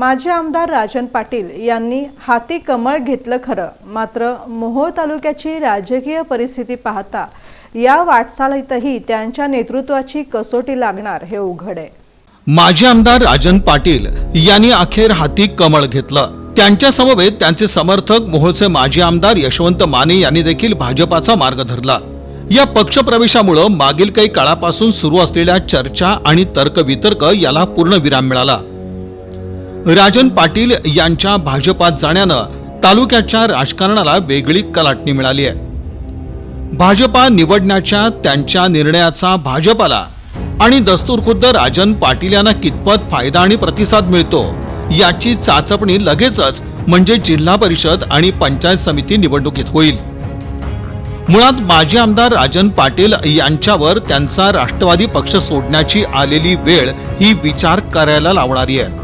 माजी आमदार राजन पाटील यांनी हाती कमळ घेतलं खरं. मात्र मोहोळ तालुक्याची राजकीय परिस्थिती पाहता या वाटचालीतही त्यांच्या नेतृत्वाची कसोटी लागणार हे उघड आहे. माजी आमदार राजन पाटील यांनी अखेर हाती कमळ घेतलं. त्यांच्या समवेत त्यांचे समर्थक मोहोळचे माजी आमदार यशवंत माने यांनी देखील भाजपाचा मार्ग धरला. या पक्षप्रवेशामुळं मागील काही काळापासून सुरू असलेल्या चर्चा आणि तर्कवितर्क याला पूर्ण विराम मिळाला. राजन पाटील यांच्या भाजपात जाण्यानं तालुक्याच्या राजकारणाला वेगळी कलाटणी मिळाली आहे. भाजपा निवडण्याच्या त्यांच्या निर्णयाचा भाजपाला आणि दस्तूरखुद्द राजन पाटील यांना कितपत फायदा आणि प्रतिसाद मिळतो याची चाचपणी लगेचच म्हणजे जिल्हा परिषद आणि पंचायत समिती निवडणुकीत होईल. मुळात माजी आमदार राजन पाटील यांच्यावर त्यांचा राष्ट्रवादी पक्ष सोडण्याची आलेली वेळ ही विचार करायला लावणारी आहे.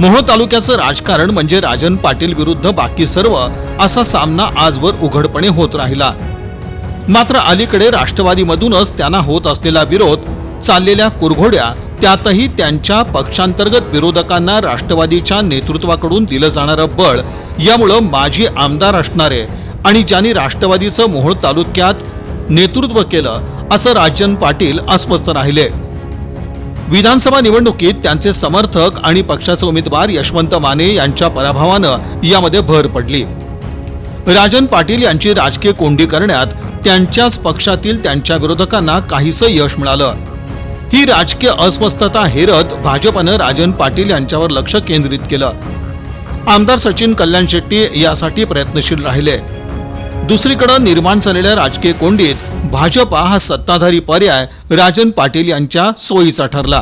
मोहोळ तालुक्याचं राजकारण म्हणजे राजन पाटील विरुद्ध बाकी सर्व असा सामना आजवर उघडपणे होत राहिला. मात्र अलीकडे राष्ट्रवादीमधूनच त्यांना होत असलेला विरोध चाललेल्या कुरघोड्या त्यातही त्यांच्या पक्षांतर्गत विरोधकांना राष्ट्रवादीच्या नेतृत्वाकडून दिलं जाणारं बळ यामुळं माजी आमदार असणारे आणि ज्यांनी राष्ट्रवादीचं मोहोळ तालुक्यात नेतृत्व केलं असं राजन पाटील अस्वस्थ राहिले. विधानसभा निवडणुकीत त्यांचे समर्थक आणि पक्षाचे उमेदवार यशवंत माने यांच्या पराभवानं यामध्ये भर पडली. राजन पाटील यांची राजकीय कोंडी करण्यात त्यांच्याच पक्षातील त्यांच्या विरोधकांना काहीसं यश मिळालं. ही राजकीय अस्वस्थता हेरत भाजपनं राजन पाटील यांच्यावर लक्ष केंद्रित केलं. आमदार सचिन कल्याण शेट्टी यासाठी प्रयत्नशील राहिले. दुसरीकडं निर्माण झालेल्या राजकीय कोंडीत भाजपा हा सत्ताधारी पर्याय राजन पाटील यांच्या सोयीचा ठरला.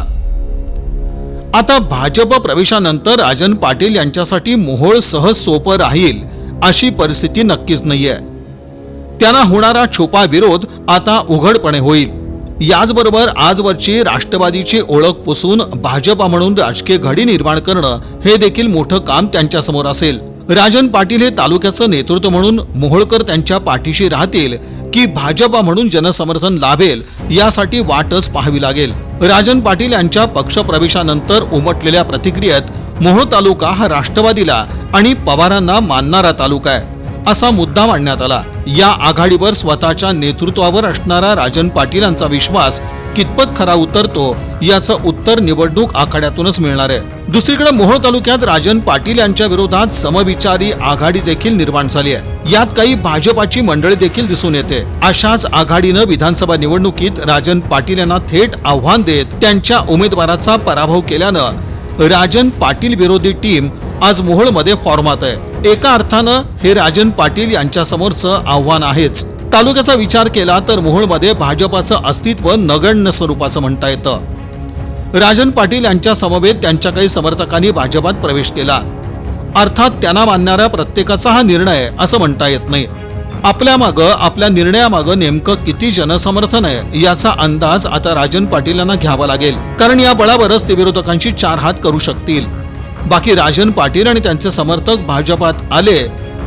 आता भाजप प्रवेशानंतर राजन पाटील यांच्यासाठी मोहोळ सहज सोपं राहील अशी परिस्थिती नक्कीच नाहीये. त्यांना होणारा छुपा विरोध आता उघडपणे होईल. याचबरोबर आजवरची राष्ट्रवादीची ओळख पुसून भाजपा म्हणून राजकीय घडी निर्माण करणं हे देखील मोठं काम त्यांच्यासमोर असेल. राजन पाटील हे तालुक्याचं नेतृत्व म्हणून मोहोळकर त्यांच्या पाठीशी राहतील की भाजपा म्हणून जनसमर्थन लाभेल यासाठी वाटच पाहावी लागेल. राजन पाटील यांच्या पक्षप्रवेशानंतर उमटलेल्या प्रतिक्रियेत मोहोळ तालुका हा राष्ट्रवादीला आणि पवारांना मानणारा तालुका आहे. असा मुद्दा मांडण्यात आला. या आघाडीवर स्वतःच्या नेतृत्वावर असणारा राजन पाटील यांचा विश्वास कितपत खरा उतरतो याचं उत्तर निवडणूक आखाड्यातूनच मिळणार आहे. दुसरीकडे मोहोळ तालुक्यात राजन पाटील यांच्या विरोधात समविचारी आघाडी देखील निर्माण झाली आहे. यात काही भाजपाची मंडळी देखील दिसून येते. अशाच आघाडीनं विधानसभा निवडणुकीत राजन पाटील यांना थेट आव्हान देत त्यांच्या उमेदवाराचा पराभव केल्यानं राजन पाटील विरोधी टीम आज मोहोळमध्ये फॉर्मात आहे. एका अर्थानं हे राजन पाटील यांच्यासमोरचं आव्हान आहेच. तालुक्याचा विचार केला तर मोहोळमध्ये भाजपाचं अस्तित्व नगण्य स्वरूपाचं म्हणता येतं. राजन पाटील यांच्या समवेत त्यांच्या काही समर्थकांनी भाजपात प्रवेश केला. अर्थात त्यांना मानणाऱ्या प्रत्येकाचा हा निर्णय असं म्हणता येत नाही. आपल्या मागं आपल्या निर्णयामागं नेमकं किती जनसमर्थन आहे याचा अंदाज आता राजन पाटील यांना घ्यावा लागेल. कारण या बळावरच ते विरोधकांशी चार हात करू शकतील. बाकी राजन पाटील आणि त्यांचे समर्थक भाजपात आले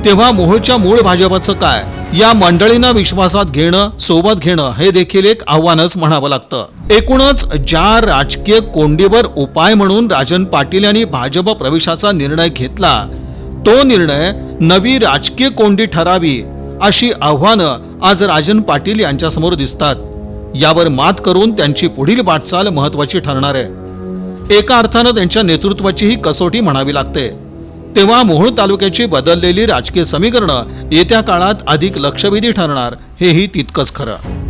तेव्हा मोहोळच्या मूळ भाजपाचं काय? या मंडळींना विश्वासात घेणं सोबत घेणं हे देखील एक आव्हानच म्हणावं लागतं. एकूणच ज्या राजकीय कोंडीवर उपाय म्हणून राजन पाटील यांनी भाजप प्रवेशाचा निर्णय घेतला तो निर्णय नवी राजकीय कोंडी ठरावी अशी आव्हानं आज राजन पाटील यांच्यासमोर दिसतात. यावर मात करून त्यांची पुढील वाटचाल महत्वाची ठरणार आहे. एका अर्थानं त्यांच्या नेतृत्वाची ही कसोटी म्हणावी लागते. तेव्हा मोहोळ तालुक्याची बदललेली राजकीय समीकरणं येत्या काळात अधिक लक्षवेधी ठरणार हेही तितकंच खरं.